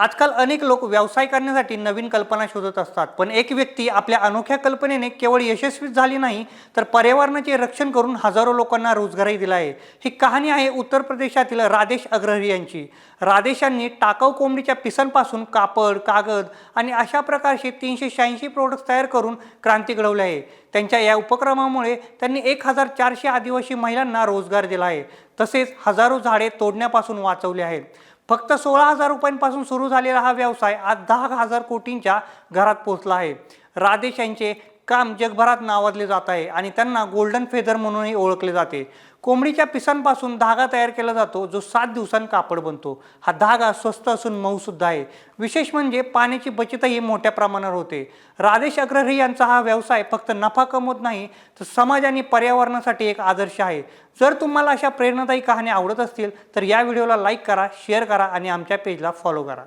आजकाल अनेक लोक व्यवसाय करण्यासाठी नवीन कल्पना शोधत असतात पण एक व्यक्ती आपल्या अनोख्या कल्पनेने केवळ यशस्वी झाली नाही तर पर्यावरणाचे रक्षण करून हजारो लोकांना रोजगारही दिला आहे. ही कहाणी आहे उत्तर प्रदेशातील राधेश अग्रहरी यांची. राधेश यांनी टाकाऊ कोंबडीच्या पिसांपासून कापड कागद आणि अशा प्रकारचे तीनशे शहाऐंशी प्रोडक्ट्स तयार करून क्रांती घडवली आहे. त्यांच्या या उपक्रमामुळे त्यांनी एक हजार चारशे आदिवासी महिलांना रोजगार दिला आहे. तसेच हजारो झाडे तोडण्यापासून वाचवले आहेत. फक्त सोळा हजार रुपयांपासून सुरू झालेला हा व्यवसाय आज दहा हजार कोटींच्या घरात पोहोचला आहे. राधेश यांचे काम जगभरात नावाजले जात आहे आणि त्यांना गोल्डन फेदर म्हणूनही ओळखले जाते. कोंबडीच्या पिसांपासून धागा तयार केला जातो जो सात दिवसांत कापड बनतो. हा धागा स्वस्त असून मऊसुद्धा आहे. विशेष म्हणजे पाण्याची बचतही मोठ्या प्रमाणावर होते. राधेश अग्रही यांचा हा व्यवसाय फक्त नफा कमवत नाही तर समाज आणि पर्यावरणासाठी एक आदर्श आहे. जर तुम्हाला अशा प्रेरणादायी कहाणी आवडत असतील तर या व्हिडिओला लाईक करा शेअर करा आणि आमच्या पेजला फॉलो करा.